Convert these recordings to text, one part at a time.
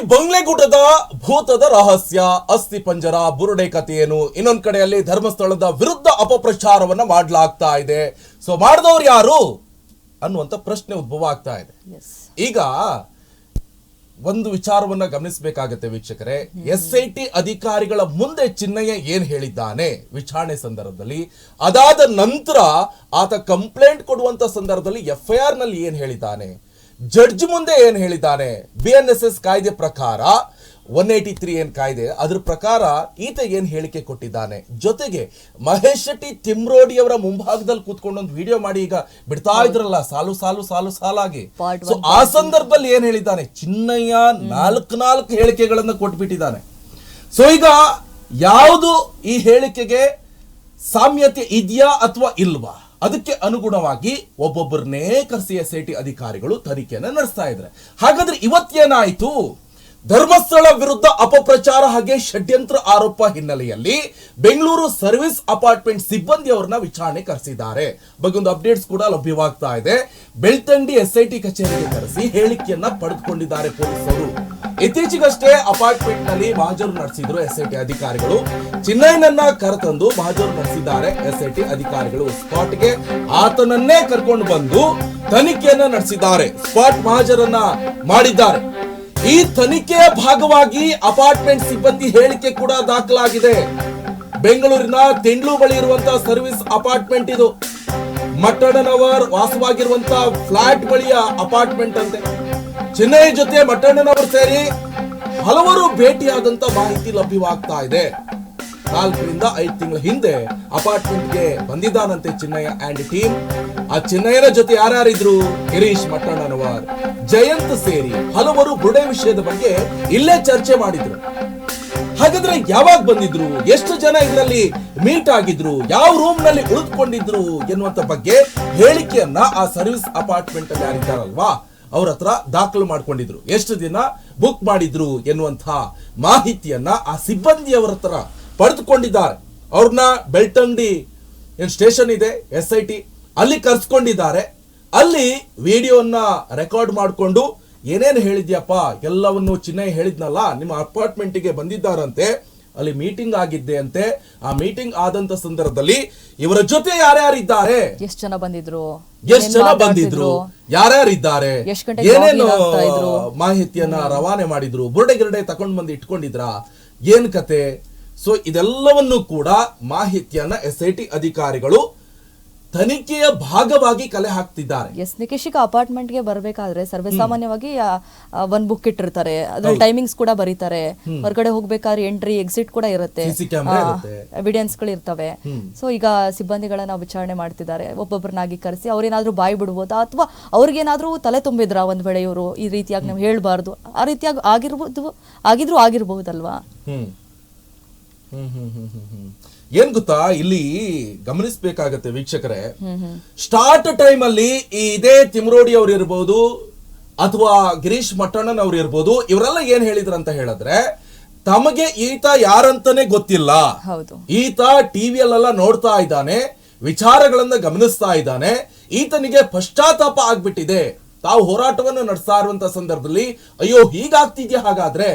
ಬಂಗ್ಲೆಗುಡ್ಡದ ಭೂತದ ರಹಸ್ಯ ಅಸ್ಥಿ ಪಂಜರ ಬುರುಡೆ ಕಥೆಯೇನು ಇನ್ನೊಂದ್ ಕಡೆಯಲ್ಲಿ ಧರ್ಮಸ್ಥಳದ ವಿರುದ್ಧ ಅಪಪ್ರಚಾರವನ್ನ ಮಾಡಲಾಗ್ತಾ ಇದೆ. ಸೊ ಮಾಡಿದವ್ರು ಯಾರು? ಅನ್ನುವಂತ ಪ್ರಶ್ನೆ ಉದ್ಭವ ಆಗ್ತಾ ಇದೆ. ಈಗ ಒಂದು ವಿಚಾರವನ್ನ ಗಮನಿಸಬೇಕಾಗತ್ತೆ ವೀಕ್ಷಕರೇ. ಎಸ್ ಐ ಟಿ ಅಧಿಕಾರಿಗಳ ಮುಂದೆ ಚಿನ್ನಯ್ಯ ಏನ್ ಹೇಳಿದ್ದಾನೆ? ವಿಚಾರಣೆ ಸಂದರ್ಭದಲ್ಲಿ. ಅದಾದ ನಂತರ ಆತ ಕಂಪ್ಲೇಂಟ್ ಕೊಡುವಂತ ಸಂದರ್ಭದಲ್ಲಿ ಎಫ್ ಐ ಆರ್ನಲ್ಲಿ ಏನ್ ಹೇಳಿದ್ದಾನೆ? ಜಡ್ಜ್ ಮುಂದೆ ಏನ್ ಹೇಳಿದ್ದಾನೆ? ಬಿ ಎನ್ ಎಸ್ ಎಸ್ ಕಾಯ್ದೆ ಪ್ರಕಾರ ಒನ್ ಏಟಿ ತ್ರೀ ಏನ್ ಕಾಯ್ದೆ ಅದ್ರ ಪ್ರಕಾರ ಈತ ಏನ್ ಹೇಳಿಕೆ ಕೊಟ್ಟಿದ್ದಾನೆ? ಜೊತೆಗೆ ಮಹೇಶ್ ಶೆಟ್ಟಿ ತಿಮ್ರೋಡಿ ಅವರ ಮುಂಭಾಗದಲ್ಲಿ ಕೂತ್ಕೊಂಡು ಒಂದು ವಿಡಿಯೋ ಮಾಡಿ ಈಗ ಬಿಡ್ತಾ ಇದ್ರಲ್ಲ ಸಾಲು ಸಾಲು ಸಾಲು ಸಾಲಾಗಿ. ಸೊ ಆ ಸಂದರ್ಭದಲ್ಲಿ ಏನ್ ಹೇಳಿದ್ದಾನೆ? ಚಿನ್ನಯ್ಯ ನಾಲ್ಕು ನಾಲ್ಕು ಹೇಳಿಕೆಗಳನ್ನ ಕೊಟ್ಬಿಟ್ಟಿದ್ದಾನೆ. ಸೊ ಈಗ ಯಾವುದು ಈ ಹೇಳಿಕೆಗೆ ಸಾಮ್ಯತೆ ಇದೆಯಾ ಅಥವಾ ಇಲ್ವಾ? ಅದಕ್ಕೆ ಅನುಗುಣವಾಗಿ ಒಬ್ಬೊಬ್ಬರನ್ನೇ ಕರೆಸಿ ಎಸ್ ಐ ಟಿ ಅಧಿಕಾರಿಗಳು ತನಿಖೆಯನ್ನು ನಡೆಸ್ತಾ ಇದ್ದಾರೆ. ಹಾಗಾದ್ರೆ ಇವತ್ತೇನಾಯಿತು? ಧರ್ಮಸ್ಥಳ ವಿರುದ್ಧ ಅಪಪ್ರಚಾರ ಹಾಗೆ ಷಡ್ಯಂತ್ರ ಆರೋಪ ಹಿನ್ನೆಲೆಯಲ್ಲಿ ಬೆಂಗಳೂರು ಸರ್ವಿಸ್ ಅಪಾರ್ಟ್ಮೆಂಟ್ ಸಿಬ್ಬಂದಿಯವರನ್ನ ವಿಚಾರಣೆ ಕರೆಸಿದ್ದಾರೆ. ಬಗ್ಗೆ ಒಂದು ಅಪ್ಡೇಟ್ಸ್ ಕೂಡ ಲಭ್ಯವಾಗ್ತಾ ಇದೆ. ಬೆಳ್ತಂಡಿ ಎಸ್ಐಟಿ ಕಚೇರಿಗೆ ಕರೆಸಿ ಹೇಳಿಕೆಯನ್ನ ಪಡೆದುಕೊಂಡಿದ್ದಾರೆ ಪೊಲೀಸರು. ಇತ್ತೀಚೆಗಷ್ಟೇ ಅಪಾರ್ಟ್ಮೆಂಟ್ನಲ್ಲಿ ಮಹಾಜರು ನಡೆಸಿದ್ರು ಎಸ್ಐಟಿ ಅಧಿಕಾರಿಗಳು. ಚಿನ್ನಯ್ಯನನ್ನ ಕರೆತಂದು ಮಹಜೂರು ನಡೆಸಿದ್ದಾರೆ ಎಸ್ಐಟಿ ಅಧಿಕಾರಿಗಳು. ಸ್ಪಾಟ್ಗೆ ಆತನನ್ನೇ ಕರ್ಕೊಂಡು ಬಂದು ತನಿಖೆಯನ್ನ ನಡೆಸಿದ್ದಾರೆ. ಸ್ಪಾಟ್ ಮಹಾಜರನ್ನ ಮಾಡಿದ್ದಾರೆ. ಈ ತನಿಖೆಯ ಭಾಗವಾಗಿ ಅಪಾರ್ಟ್ಮೆಂಟ್ ಸಿಬ್ಬಂದಿ ಹೇಳಿಕೆ ಕೂಡ ದಾಖಲಾಗಿದೆ. ಬೆಂಗಳೂರಿನ ತಿಂಡ್ಲು ಬಳಿ ಇರುವಂತಹ ಸರ್ವಿಸ್ ಅಪಾರ್ಟ್ಮೆಂಟ್ ಇದು. ಮಟ್ಟಣ್ಣನವರ್ ವಾಸವಾಗಿರುವಂತಹ ಫ್ಲಾಟ್ ಬಳಿಯ ಅಪಾರ್ಟ್ಮೆಂಟ್ ಅಂತೆ. ಚೆನ್ನೈ ಜೊತೆ ಮಟ್ಟಣ್ಣನವರು ಸೇರಿ ಹಲವರು ಭೇಟಿಯಾದಂತ ಮಾಹಿತಿ ಲಭ್ಯವಾಗ್ತಾ ಇದೆ. ನಾಲ್ಕರಿಂದ ಐದು ತಿಂಗಳ ಹಿಂದೆ ಅಪಾರ್ಟ್ಮೆಂಟ್ಗೆ ಬಂದಿದ್ದಾನಂತೆ ಚಿನ್ನಯ್ಯ ಅಂಡ್ ಟೀಮ್. ಆ ಚಿನ್ನಯ್ಯನ ಜೊತೆ ಯಾರ್ಯಾರಿದ್ರು? ಗಿರೀಶ್ ಮಟ್ಟಣ್ಣನವರ್. ಜಯಂತ್ ಸೇರಿ ಹಲವರು ಬುಡೆ ವಿಷಯದ ಬಗ್ಗೆ ಇಲ್ಲೇ ಚರ್ಚೆ ಮಾಡಿದ್ರು. ಹಾಗಾದ್ರೆ ಯಾವಾಗ ಬಂದಿದ್ರು? ಎಷ್ಟು ಜನ ಇದರಲ್ಲಿ ಮೀಟ್ ಆಗಿದ್ರು? ಯಾವ ರೂಮ್ನಲ್ಲಿ ಉಳಿದುಕೊಂಡಿದ್ರು? ಎನ್ನುವಂತ ಬಗ್ಗೆ ಹೇಳಿಕೆಯನ್ನ ಆ ಸರ್ವಿಸ್ ಅಪಾರ್ಟ್ಮೆಂಟ್ ಅಲ್ಲಿ ಯಾರಿದ್ದಾರಲ್ವಾ? ಅವ್ರ ಹತ್ರ ದಾಖಲು ಮಾಡ್ಕೊಂಡಿದ್ರು. ಎಷ್ಟು ದಿನ ಬುಕ್ ಮಾಡಿದ್ರು ಎನ್ನುವಂತಹ ಮಾಹಿತಿಯನ್ನ ಆ ಸಿಬ್ಬಂದಿಯವರ ಹತ್ರ ಪಡೆದುಕೊಂಡಿದ್ದಾರೆ. ಅವ್ರನ್ನ ಬೆಳ್ತಂಗಡಿ ಏನು ಸ್ಟೇಷನ್ ಇದೆ ಎಸ್ ಐ ಟಿ ಅಲ್ಲಿ ಕರ್ಸ್ಕೊಂಡಿದ್ದಾರೆ. ಅಲ್ಲಿ ವಿಡಿಯೋನ ರೆಕಾರ್ಡ್ ಮಾಡಿಕೊಂಡು ಏನೇನು ಹೇಳಿದ್ಯಪ್ಪ, ಎಲ್ಲವನ್ನು ಚಿನ್ನೈ ಹೇಳಿದ್ನಲ್ಲ, ನಿಮ್ಮ ಅಪಾರ್ಟ್ಮೆಂಟಿಗೆ ಬಂದಿದ್ದಾರಂತೆ ಅಲ್ಲಿ ಮೀಟಿಂಗ್ ಆಗಿದ್ದೆ ಅಂತೆ. ಆ ಮೀಟಿಂಗ್ ಆದಂತ ಸಂದರ್ಭದಲ್ಲಿ ಇವರ ಜೊತೆ ಯಾರ್ಯಾರಿದ್ದಾರೆ? ಎಷ್ಟು ಜನ ಬಂದಿದ್ರು? ಎಷ್ಟು ಜನ ಬಂದಿದ್ರು? ಯಾರ್ಯಾರಿದ್ದಾರೆ? ಏನೇನು? ಮಾಹಿತಿಯನ್ನ ರವಾನೆ ಮಾಡಿದ್ರು. ಬುರುಡೆ ಗಿರಡೆ ತಕೊಂಡ್ ಬಂದು ಇಟ್ಕೊಂಡಿದ್ರ? ಏನ್ ಕತೆ? ಸೊ ಇದೆಲ್ಲವನ್ನು ಕೂಡ ಮಾಹಿತಿಯನ್ನ ಎಸ್ ಐ ಟಿ ಅಧಿಕಾರಿಗಳು ತನಿಖೆಯ ಭಾಗವಾಗಿ ಕಲೆ ಹಾಕ್ತಿದ್ದಾರೆ. ಎಸ್ ನಿಕೇಶಿಕ ಅಪಾರ್ಟ್ಮೆಂಟ್ಗೆ ಬರಬೇಕಾದ್ರೆ ಸರ್ವೇ ಸಾಮಾನ್ಯವಾಗಿ ಒಂದ್ ಬುಕ್ ಇಟ್ಟಿರ್ತಾರೆ. ಅದ್ರಲ್ಲಿ ಟೈಮಿಂಗ್ಸ್ ಕೂಡ ಬರೀತಾರೆ. ಹೊರಗಡೆ ಹೋಗ್ಬೇಕಾದ್ರೆ ಎಂಟ್ರಿ ಎಕ್ಸಿಟ್ ಕೂಡ ಇರುತ್ತೆ. ಎವಿಡೆನ್ಸ್ಗಳು ಇರ್ತವೆ. ಸೊ ಈಗ ಸಿಬ್ಬಂದಿಗಳನ್ನ ವಿಚಾರಣೆ ಮಾಡ್ತಿದ್ದಾರೆ. ಒಬ್ಬೊಬ್ಬರನ್ನಾಗಿ ಕರೆಸಿ ಅವ್ರೇನಾದ್ರೂ ಬಾಯಿ ಬಿಡ್ಬೋದಾ? ಅಥವಾ ಅವ್ರಿಗೇನಾದ್ರೂ ತಲೆ ತುಂಬಿದ್ರ ಒಂದ್ ವೇಳೆ ಇವರು? ಈ ರೀತಿಯಾಗಿ ನಾವು ಹೇಳ್ಬಾರ್ದು. ಆ ರೀತಿಯಾಗಿ ಆಗಿರ್ಬೋದು ಆಗಿದ್ರು ಆಗಿರ್ಬಹುದಲ್ವಾ ಹ್ಮ್. ಹ್ಮ್ ಹ್ಮ್ ಹ್ಮ್ ಹ್ಮ್ ಹ್ಮ್. ಏನ್ ಗೊತ್ತಾ? ಇಲ್ಲಿ ಗಮನಿಸಬೇಕಾಗತ್ತೆ ವೀಕ್ಷಕರೇ. ಸ್ಟಾರ್ಟ್ ಟೈಮ್ ಅಲ್ಲಿ ಈ ಇದೇ ತಿಮ್ರೋಡಿ ಅವ್ರು ಇರ್ಬೋದು ಅಥವಾ ಗಿರೀಶ್ ಮಟ್ಟಣ್ಣನ್ ಅವ್ರು ಇರ್ಬೋದು ಇವರೆಲ್ಲ ಏನ್ ಹೇಳಿದ್ರು ಅಂತ ಹೇಳಿದ್ರೆ ತಮಗೆ ಈತ ಯಾರಂತಾನೆ ಗೊತ್ತಿಲ್ಲ. ಈತ ಟಿವಿಯಲ್ಲೆಲ್ಲ ನೋಡ್ತಾ ಇದ್ದಾನೆ ವಿಚಾರಗಳನ್ನ ಗಮನಿಸ್ತಾ ಇದ್ದಾನೆ ಈತನಿಗೆ ಪಶ್ಚಾತ್ತಾಪ ಆಗ್ಬಿಟ್ಟಿದೆ. ತಾವು ಹೋರಾಟವನ್ನು ನಡೆಸ್ತಾ ಇರುವಂತ ಸಂದರ್ಭದಲ್ಲಿ ಅಯ್ಯೋ ಹೀಗಾಗ್ತಿದ್ಯಾ ಹಾಗಾದ್ರೆ?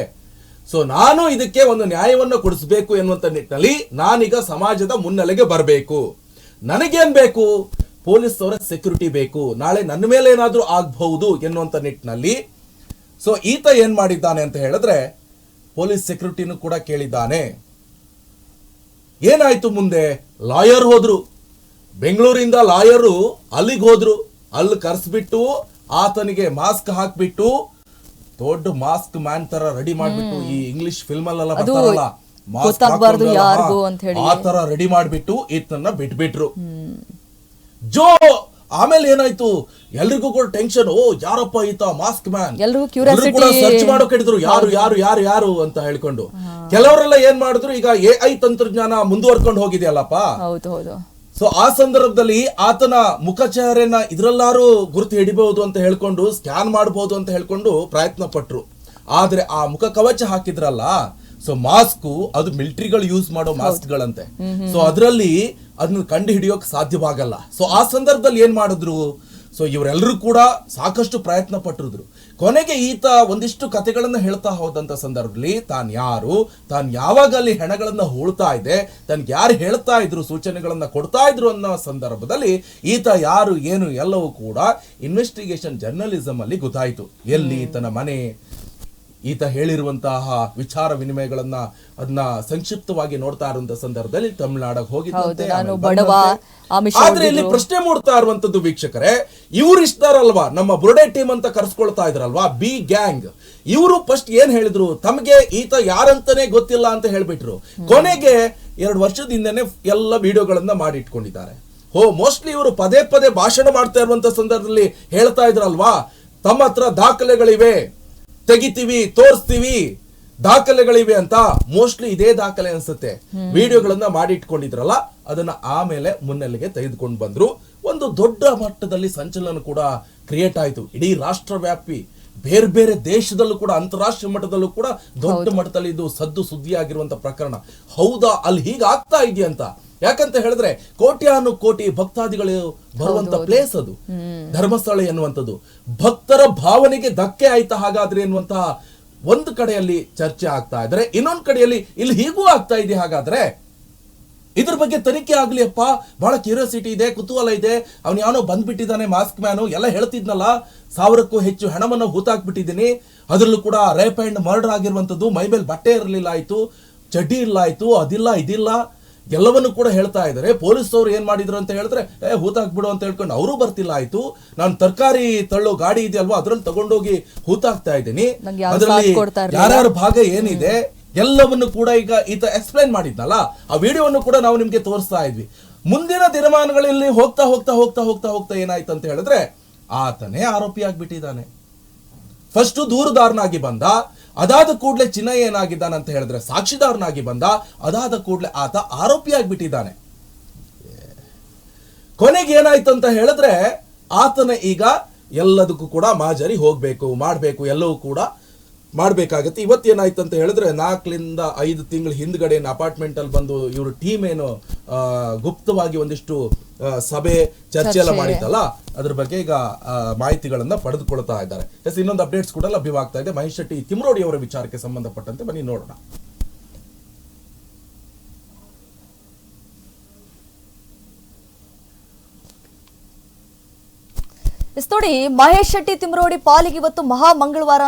ಸೊ ನಾನು ಇದಕ್ಕೆ ಒಂದು ನ್ಯಾಯವನ್ನು ಕೊಡಿಸಬೇಕು ಎನ್ನುವಂಥ ನಿಟ್ಟಿನಲ್ಲಿ ನಾನೀಗ ಸಮಾಜದ ಮುನ್ನೆಲೆಗೆ ಬರಬೇಕು. ನನಗೇನು ಬೇಕು? ಪೊಲೀಸ್ ಅವರ ಸೆಕ್ಯೂರಿಟಿ ಬೇಕು. ನಾಳೆ ನನ್ನ ಮೇಲೆ ಏನಾದರೂ ಆಗಬಹುದು ಎನ್ನುವಂತ ನಿಟ್ಟಿನಲ್ಲಿ. ಸೊ ಈತ ಏನು ಮಾಡಿದ್ದಾನೆ ಅಂತ ಹೇಳಿದ್ರೆ ಪೊಲೀಸ್ ಸೆಕ್ಯೂರಿಟಿನೂ ಕೂಡ ಕೇಳಿದ್ದಾನೆ. ಏನಾಯ್ತು ಮುಂದೆ? ಲಾಯರ್ ಹೋದ್ರು. ಬೆಂಗಳೂರಿಂದ ಲಾಯರು ಅಲ್ಲಿಗೆ ಹೋದ್ರು. ಅಲ್ಲಿ ಕರೆಸ್ಬಿಟ್ಟು ಆತನಿಗೆ ಮಾಸ್ಕ್ ಹಾಕ್ಬಿಟ್ಟು ದೊಡ್ಡ ಮಾಸ್ಕ್ ಮ್ಯಾನ್ ತರ ರೆಡಿ ಮಾಡ್ಬಿಟ್ಟು ಈ ಇಂಗ್ಲಿಷ್ ಫಿಲ್ಮ್ ಅಲ್ಲೆಲ್ಲ ಬರ್ತಾರಲ್ಲ ಗೊತ್ತಾಗ್ಬಾರ್ದು ಹಾಕೊಂಡಲ್ಲ, ಅಂತ ಹೇಳಿ. ಆ ತರ ರೆಡಿ ಮಾಡ್ಬಿಟ್ಟು ಬಿಟ್ ಬಿಟ್ಬಿಟ್ರು. ಜೋ ಆಮೇಲೆ ಏನಾಯ್ತು? ಎಲ್ರಿಗೂ ಕೂಡ ಟೆನ್ಷನ್ ಓ ಯಾರಪ್ಪ ಈತ ಮಾಸ್ಕ್ ಮ್ಯಾನ್? ಎಲ್ರಿಗೂ ಸರ್ಚ್ ಮಾಡೋಕೆ ಹಿಡಿದ್ರು ಯಾರು ಯಾರು ಯಾರು ಯಾರು ಅಂತ ಹೇಳ್ಕೊಂಡು. ಕೆಲವರೆಲ್ಲ ಏನ್ ಮಾಡಿದ್ರು ಈಗ ಎ ಐ ತಂತ್ರಜ್ಞಾನ ಮುಂದುವರ್ಕೊಂಡು ಹೋಗಿದೆಯಲ್ಲಪ್ಪ? ಹೌದು ಹೌದು. ಸೊ ಆ ಸಂದರ್ಭದಲ್ಲಿ ಆತನ ಮುಖಚಹರೆಯನ್ನ ಇದ್ರಲ್ಲಾರು ಗುರುತು ಹಿಡಿಬಹುದು ಅಂತ ಹೇಳ್ಕೊಂಡು ಸ್ಕ್ಯಾನ್ ಮಾಡಬಹುದು ಅಂತ ಹೇಳ್ಕೊಂಡು ಪ್ರಯತ್ನ ಪಟ್ರು ಆದ್ರೆ ಆ ಮುಖ ಕವಚ ಹಾಕಿದ್ರಲ್ಲ ಸೊ ಮಾಸ್ಕ್ ಅದು ಮಿಲಿಟರಿಗಳು ಯೂಸ್ ಮಾಡೋ ಮಾಸ್ಕ್ ಗಳಂತೆ. ಸೊ ಅದರಲ್ಲಿ ಅದನ್ನ ಕಂಡು ಹಿಡಿಯೋಕ್ ಸಾಧ್ಯವಾಗಲ್ಲ. ಸೊ ಆ ಸಂದರ್ಭದಲ್ಲಿ ಏನ್ ಮಾಡಿದ್ರು? ಸೊ ಇವರೆಲ್ಲರೂ ಕೂಡ ಸಾಕಷ್ಟು ಪ್ರಯತ್ನ ಪಟ್ಟಿದ್ರು ಕೊನೆಗೆ ಈತ ಒಂದಿಷ್ಟು ಕಥೆಗಳನ್ನು ಹೇಳ್ತಾ ಹೋದಂಥ ಸಂದರ್ಭದಲ್ಲಿ ತಾನು ಯಾರು ತಾನು ಯಾವಾಗ ಅಲ್ಲಿ ಹೆಣಗಳನ್ನು ಹೂಳ್ತಾ ಇದೆ ತನ್ಗೆ ಯಾರು ಹೇಳ್ತಾ ಇದ್ರು ಸೂಚನೆಗಳನ್ನು ಕೊಡ್ತಾ ಇದ್ರು ಅನ್ನೋ ಸಂದರ್ಭದಲ್ಲಿ ಈತ ಯಾರು ಏನು ಎಲ್ಲವೂ ಕೂಡ ಇನ್ವೆಸ್ಟಿಗೇಷನ್ ಜರ್ನಲಿಸಂ ಅಲ್ಲಿ ಗೊತ್ತಾಯಿತು. ಎಲ್ಲಿ ಈತನ ಮನೆ ಈತ ಹೇಳಿರುವಂತಹ ವಿಚಾರ ವಿನಿಮಯಗಳನ್ನ ಅದನ್ನ ಸಂಕ್ಷಿಪ್ತವಾಗಿ ನೋಡ್ತಾ ಇರುವಂತ ಸಂದರ್ಭದಲ್ಲಿ ತಮಿಳುನಾಡಿಗೆ ಹೋಗಿದ್ದಂತೆ, ಆದ್ರೆ ಇಲ್ಲಿ ಪ್ರಶ್ನೆ ಮೂಡ್ತಾ ಇರುವಂತದ್ದು ವೀಕ್ಷಕರೇ ಇವ್ರು ಇಷ್ಟಾರಲ್ವಾ? ನಮ್ಮ ಬುರುಡೆ ಟೀಮ್ ಅಂತ ಕರ್ಸ್ಕೊಳ್ತಾ ಇದ್ರಲ್ವಾ? B gang. ಇವರು ಫಸ್ಟ್ ಏನ್ ಹೇಳಿದ್ರು? ತಮಗೆ ಈತ ಯಾರಂತಾನೆ ಗೊತ್ತಿಲ್ಲ ಅಂತ ಹೇಳ್ಬಿಟ್ರು. ಕೊನೆಗೆ ಎರಡು ವರ್ಷದ ಹಿಂದೆನೆ ಎಲ್ಲ ವಿಡಿಯೋಗಳನ್ನ ಮಾಡಿ ಇಟ್ಕೊಂಡಿದ್ದಾರೆ ಹೋ ಮೋಸ್ಟ್ಲಿ ಇವರು ಪದೇ ಪದೇ ಭಾಷಣ ಮಾಡ್ತಾ ಇರುವಂತ ಸಂದರ್ಭದಲ್ಲಿ ಹೇಳ್ತಾ ಇದ್ರಲ್ವಾ? ತಮ್ಮ ಹತ್ರ ದಾಖಲೆಗಳಿವೆ. ತೆಗಿತೀವಿ ತೋರಿಸ್ತೀವಿ ದಾಖಲೆಗಳಿವೆ ಅಂತ ಮೋಸ್ಟ್ಲಿ ಇದೇ ದಾಖಲೆ ಅನ್ಸುತ್ತೆ. ವಿಡಿಯೋಗಳನ್ನ ಮಾಡಿ ಇಟ್ಕೊಂಡಿದ್ರಲ್ಲ ಅದನ್ನ ಆಮೇಲೆ ಮುನ್ನೆಲೆಗೆ ತೆಗೆದುಕೊಂಡು ಬಂದ್ರು. ಒಂದು ದೊಡ್ಡ ಮಟ್ಟದಲ್ಲಿ ಸಂಚಲನ ಕೂಡ ಕ್ರಿಯೇಟ್ ಆಯ್ತು. ಇಡೀ ರಾಷ್ಟ್ರವ್ಯಾಪಿ ಬೇರೆ ಬೇರೆ ದೇಶದಲ್ಲೂ ಕೂಡ ಅಂತಾರಾಷ್ಟ್ರೀಯ ಮಟ್ಟದಲ್ಲೂ ಕೂಡ ದೊಡ್ಡ ಮಟ್ಟದಲ್ಲಿ ಇದು ಸದ್ದು ಸುದ್ದಿ ಆಗಿರುವಂತ ಪ್ರಕರಣ. ಹೌದಾ ಅಲ್ಲಿ ಹೀಗಾಗ್ತಾ ಆಗ್ತಾ ಇದೆಯಂತ? ಯಾಕಂತ ಹೇಳಿದ್ರೆ ಕೋಟ್ಯಾನು ಕೋಟಿ ಭಕ್ತಾದಿಗಳು ಬರುವಂತ ಪ್ಲೇಸ್ ಅದು. ಧರ್ಮಸ್ಥಳ ಎನ್ನುವಂಥದ್ದು. ಭಕ್ತರ ಭಾವನೆಗೆ ಧಕ್ಕೆ ಆಯ್ತಾ ಹಾಗಾದ್ರೆ ಎನ್ನುವಂತಹ ಒಂದು ಕಡೆಯಲ್ಲಿ ಚರ್ಚೆ ಆಗ್ತಾ ಇದ್ರೆ ಇನ್ನೊಂದು ಕಡೆಯಲ್ಲಿ ಇಲ್ಲಿ ಹೀಗೂ ಆಗ್ತಾ ಇದೆ ಹಾಗಾದ್ರೆ ಇದ್ರ ಬಗ್ಗೆ ತನಿಖೆ ಆಗ್ಲಿ ಅಪ್ಪ. ಬಹಳ ಕ್ಯೂರಿಯಾಸಿಟಿ ಇದೆ ಕುತೂಹಲ ಇದೆ. ಅವನು ಯಾವನೋ ಬಂದ್ಬಿಟ್ಟಿದ್ದಾನೆ ಮಾಸ್ಕ್ ಮ್ಯಾನು ಎಲ್ಲ ಹೇಳ್ತಿದ್ನಲ್ಲ ಸಾವಿರಕ್ಕೂ ಹೆಚ್ಚು ಹಣವನ್ನು ಹೂತಾಕ್ಬಿಟ್ಟಿದ್ದೀನಿ. ಅದರಲ್ಲೂ ಕೂಡ ರೇಪ್ ಅಂಡ್ ಮರ್ಡರ್ ಆಗಿರುವಂತದ್ದು ಮೈ ಮೇಲೆ ಬಟ್ಟೆ ಇರಲಿಲ್ಲ ಆಯ್ತು. ಚಡ್ಡಿ ಇಲ್ಲ ಆಯ್ತು. ಅದಿಲ್ಲ ಇದಿಲ್ಲ. ಎಲ್ಲವನ್ನು ಕೂಡ ಹೇಳ್ತಾ ಇದ್ದಾರೆ. ಪೊಲೀಸ್ ಏನು ಏನ್ ಮಾಡಿದ್ರು ಅಂತ ಹೇಳಿದ್ರೆ ಏ ಹೂತಾಕ್ಬಿಡು ಅಂತ ಹೇಳ್ಕೊಂಡು ಅವರು ಬರ್ತಿಲ್ಲ. ಆಯ್ತು. ನಾನು ತರಕಾರಿ ತಳ್ಳೋ ಗಾಡಿ ಇದೆಯಲ್ವಾ ಅದ್ರಲ್ಲಿ ತಗೊಂಡೋಗಿ ಹೂತಾಕ್ತಾ ಇದ್ದೀನಿ. ಅದರಲ್ಲಿ ಯಾರ್ಯಾರು ಯಾರ್ಯಾರ ಭಾಗ ಏನಿದೆ ಎಲ್ಲವನ್ನು ಕೂಡ ಈಗ ಈತ ಎಕ್ಸ್ಪ್ಲೈನ್ ಮಾಡಿದ್ನಲ್ಲ. ಆ ವಿಡಿಯೋವನ್ನು ಕೂಡ ನಾವು ನಿಮ್ಗೆ ತೋರಿಸ್ತಾ ಇದ್ವಿ. ಮುಂದಿನ ದಿನಮಾನಗಳಲ್ಲಿ ಹೋಗ್ತಾ ಹೋಗ್ತಾ ಹೋಗ್ತಾ ಹೋಗ್ತಾ ಹೋಗ್ತಾ ಏನಾಯ್ತು ಅಂತ ಹೇಳಿದ್ರೆ ಆತನೇ ಆರೋಪಿ ಆಗ್ಬಿಟ್ಟಿದ್ದಾನೆ ಫಸ್ಟ್ ದೂರುದಾರನಾಗಿ ಬಂದ ಅದಾದ ಕೂಡಲೇ ಚಿನ್ನ ಏನಾಗಿದ್ದಾನೆ ಅಂತ ಹೇಳಿದ್ರೆ ಸಾಕ್ಷಿದಾರನಾಗಿ ಬಂದ, ಅದಾದ ಕೂಡಲೇ ಆತ ಆರೋಪಿ ಆಗ್ಬಿಟ್ಟಿದ್ದಾನೆ ಕೊನೆಗೆ ಏನಾಯ್ತು ಅಂತ ಹೇಳಿದ್ರೆ ಆತನ ಈಗ ಎಲ್ಲದಕ್ಕೂ ಕೂಡ ಮಾಜರಿ ಹೋಗ್ಬೇಕು, ಮಾಡ್ಬೇಕು, ಎಲ್ಲವೂ ಕೂಡ ಮಾಡ್ಬೇಕಾಗತ್ತೆ. ಇವತ್ತೇನಾಯ್ತು ಅಂತ ಹೇಳಿದ್ರೆ ನಾಲ್ಕರಿಂದ ಐದು ತಿಂಗಳ ಹಿಂದ್ಗಡೆ ಅಪಾರ್ಟ್ಮೆಂಟ್ ಅಲ್ಲಿ ಬಂದು ಇವರು ಟೀಮ್ ಏನು ಗುಪ್ತವಾಗಿ ಒಂದಿಷ್ಟು ಸಭೆ ಚರ್ಚೆ ಎಲ್ಲ ಮಾಡಿದ್ದಲ್ಲ ಮಾಡಿತ್ತಲ್ಲ ಅದ್ರ ಬಗ್ಗೆ ಈಗ ಮಾಹಿತಿಗಳನ್ನ ಪಡೆದುಕೊಳ್ತಾ ಇದ್ದಾರೆ. ಎಸ್ ಇನ್ನೊಂದು ಅಪ್ಡೇಟ್ಸ್ ಕೂಡ ಲಭ್ಯವಾಗ್ತಾ ಇದೆ. ಮಹೇಶ್ ಶೆಟ್ಟಿ ತಿಮ್ರೋಡಿ ಅವರ ವಿಚಾರಕ್ಕೆ ಸಂಬಂಧಪಟ್ಟಂತೆ ಬನ್ನಿ ನೋಡೋಣ. ಎಸ್ ನೋಡಿ ಮಹೇಶ್ ಶೆಟ್ಟಿ ತಿಮ್ರೋಡಿ ಪಾಲಿಗೆ ಇವತ್ತು ಮಹಾ ಮಂಗಳವಾರ